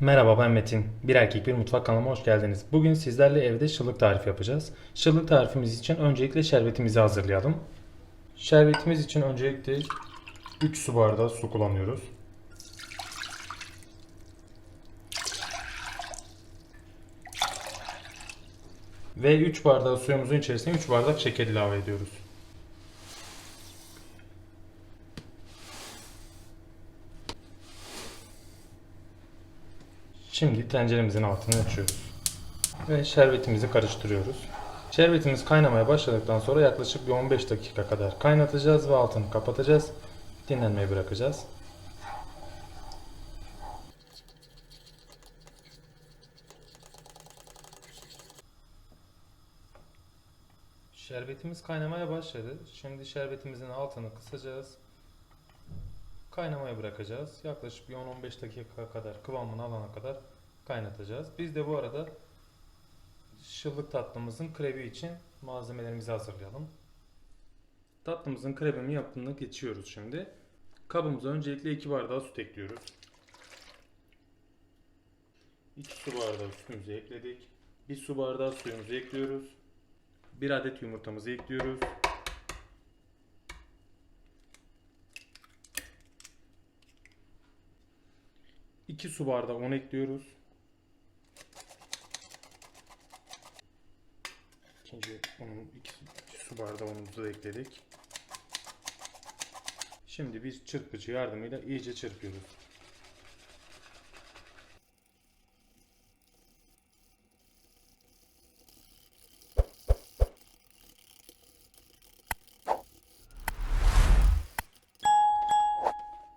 Merhaba ben Metin. Bir erkek bir mutfak kanalıma hoş geldiniz. Bugün sizlerle evde şıllık tarifi yapacağız. Şıllık tarifimiz için öncelikle şerbetimizi hazırlayalım. Şerbetimiz için öncelikle 3 su bardağı su kullanıyoruz. Ve 3 bardağı suyumuzun içerisine 3 bardak şeker ilave ediyoruz. Şimdi tenceremizin altını açıyoruz. Ve şerbetimizi karıştırıyoruz. Şerbetimiz kaynamaya başladıktan sonra yaklaşık bir 15 dakika kadar kaynatacağız ve altını kapatacağız. Dinlenmeye bırakacağız. Şerbetimiz kaynamaya başladı. Şimdi şerbetimizin altını kısacağız. Kaynamaya bırakacağız. Yaklaşık bir 10-15 dakika kadar kıvamını alana kadar kaynatacağız. Biz de bu arada şıllık tatlımızın krebi için malzemelerimizi hazırlayalım. Tatlımızın krebini yapımına geçiyoruz şimdi. Kabımıza öncelikle 2 bardağı süt ekliyoruz. 2 su bardağı sütümüzü ekledik. 1 su bardağı suyumuzu ekliyoruz. 1 adet yumurtamızı ekliyoruz. İki su bardağı un ekliyoruz. İkinci unun iki, su bardağı unumuzu da ekledik. Şimdi biz çırpıcı yardımıyla iyice çırpıyoruz.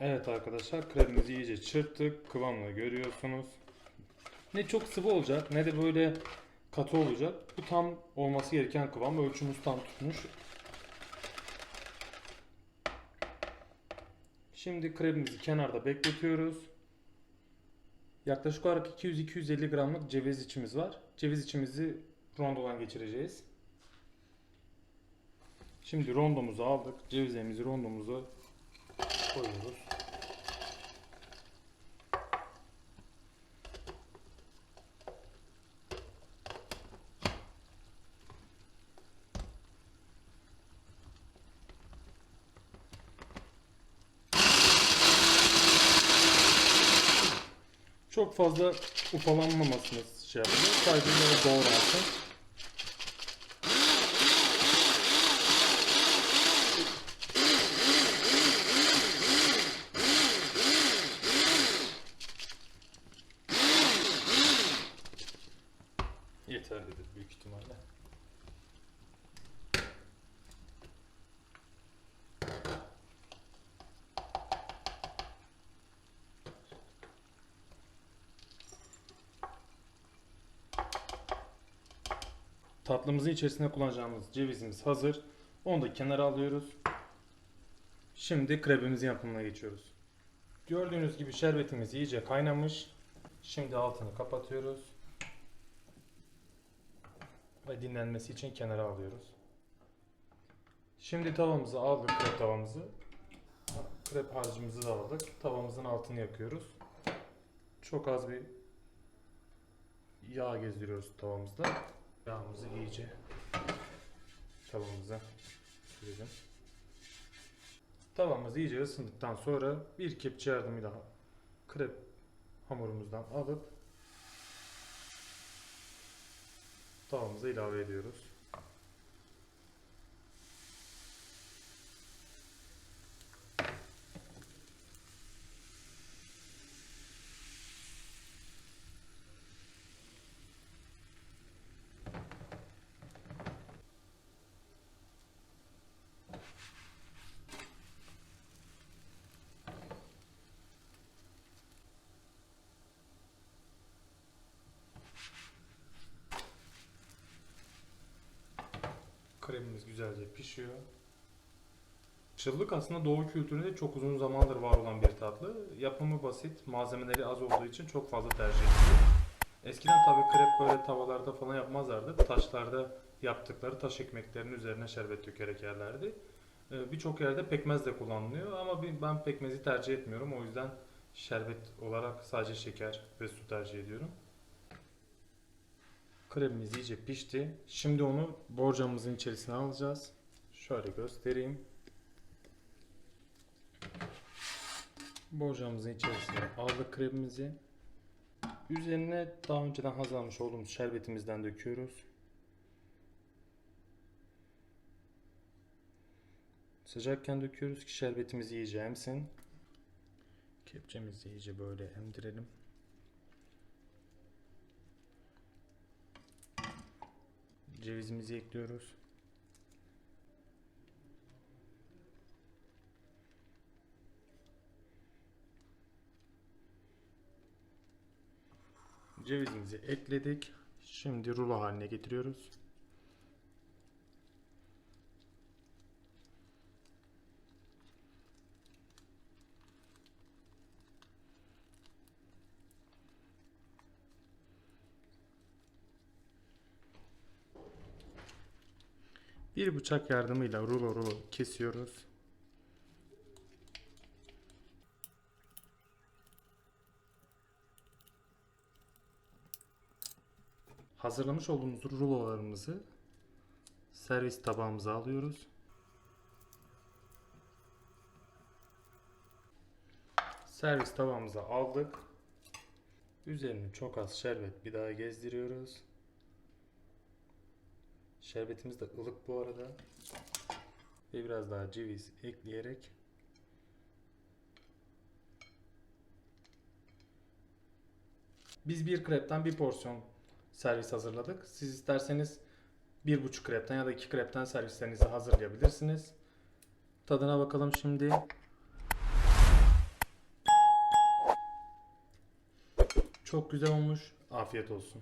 Evet arkadaşlar kremimizi iyice çırptık. Kıvamını görüyorsunuz. Ne çok sıvı olacak ne de böyle katı olacak. Bu tam olması gereken kıvam. Ölçümüz tam tutmuş. Şimdi kremimizi kenarda bekletiyoruz. Yaklaşık olarak 200-250 gramlık ceviz içimiz var. Ceviz içimizi rondodan geçireceğiz. Şimdi rondomuzu aldık. Cevizlerimizi rondomuza koyuyoruz. Çok fazla ufalanmamasını şey yapıyor. Sadece böyle Yeterlidir büyük ihtimalle. Tatlımızın içerisine kullanacağımız cevizimiz hazır. Onu da kenara alıyoruz. Şimdi krebimizin yapımına geçiyoruz. Gördüğünüz gibi şerbetimiz iyice kaynamış. Şimdi altını kapatıyoruz. Ve dinlenmesi için kenara alıyoruz. Şimdi tavamızı aldık, krep tavamızı. Krep harcımızı da aldık. Tavamızın altını yakıyoruz. Çok az bir yağ gezdiriyoruz tavamızda. Yağımızı iyice tavamıza sürelim. Tavamız iyice ısındıktan sonra bir kepçe yardımıyla krep hamurumuzdan alıp tavamıza ilave ediyoruz. Kremimiz güzelce pişiyor. Çıllık aslında doğu kültüründe çok uzun zamandır var olan bir tatlı. Yapımı basit, malzemeleri az olduğu için çok fazla tercih ediliyor. Eskiden tabii krep böyle tavalarda falan yapmazlardı. Taşlarda yaptıkları taş ekmeklerinin üzerine şerbet dökerek yerlerdi. Ee, Birçok yerde pekmez de kullanılıyor ama ben pekmezi tercih etmiyorum. O yüzden şerbet olarak sadece şeker ve su tercih ediyorum. Kremimiz iyice pişti. Şimdi onu borcamımızın içerisine alacağız. Şöyle göstereyim. Borcamımızın içerisine aldık kremimizi. Üzerine daha önceden hazırlamış olduğumuz şerbetimizden döküyoruz. Sıcakken döküyoruz ki şerbetimiz iyice emsin. Kepçemizi iyice böyle emdirelim. Cevizimizi ekliyoruz. Cevizimizi ekledik. Şimdi rulo haline getiriyoruz. Bir bıçak yardımıyla rulo rulo kesiyoruz. Hazırlamış olduğumuz rulolarımızı servis tabağımıza alıyoruz. Servis tabağımıza aldık. Üzerine çok az şerbet bir daha gezdiriyoruz. Şerbetimiz de ılık bu arada. Ve biraz daha ceviz ekleyerek Biz bir krepten bir porsiyon servis hazırladık. Siz isterseniz bir buçuk krepten ya da iki krepten servislerinizi hazırlayabilirsiniz. Tadına bakalım şimdi. Çok güzel olmuş. Afiyet olsun.